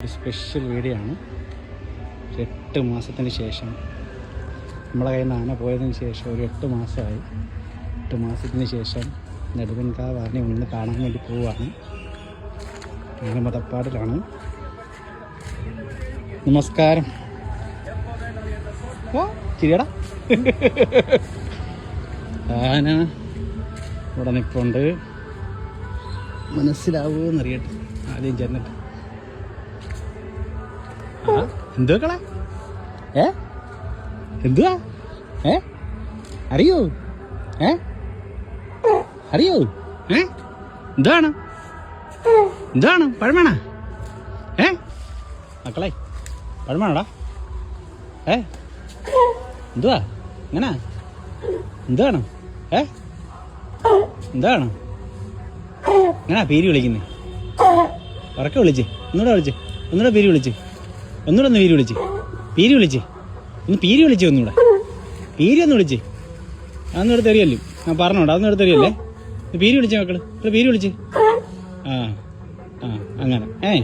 ഒരു special video ആണ്. എട്ട് മാസത്തിന് ശേഷം നമ്മളെ കയ്യിൽ നിന്ന് ആന പോയതിന് ശേഷം ഒരു എട്ട് മാസമായി. എട്ട് മാസത്തിന് ശേഷം നെടുവൻകാവ് ആനയെ ഒന്ന് കാണാൻ വേണ്ടി പോവുകയാണ്. അങ്ങനെ മതപ്പാടിലാണ്. നമസ്കാരം. ഓ ചിരിയടാ. ആന ഇവിടെ നിൽപ്പുണ്ട് മനസ്സിലാവുമെന്നറിയട്ടെ ആദ്യം ചെന്നിട്ട്. ആ. എന്തുവാ കള ഏ? എന്തുവാ? ഏ? അറിയോ? ഏ? അറിയോ? ഏ? എന്താണ് എന്താണ് പഴമേണ? ഏ? മക്കളെ പഴമേണടാ? ഏ? എന്തുവാ? എങ്ങനെ എന്താണ് ഏ? എന്താണ് എങ്ങനാ പേര് വിളിക്കുന്നേ. ഉറക്കെ വിളിച്ചേ. ഒന്നുകൂടെ വിളിച്ചേ. ഒന്നുകൂടെ പേര് വിളിച്ചേ. ഒന്നുകൂടെ ഒന്ന് പേര് വിളിച്ച്. പേര് വിളിച്ചേ. ഒന്ന് പേര് വിളിച്ചേ ഒന്നുകൂടെ. പേര് ഒന്ന് വിളിച്ചേ. അതൊന്നും എടുത്ത് അറിയല്ലോ ആ പറഞ്ഞോണ്ട് അതൊന്നും എടുത്ത് അറിയല്ലേ പേര് വിളിച്ചേ മക്കൾ. പേര് വിളിച്ചേ. ആ ആ അങ്ങനെ. ഏ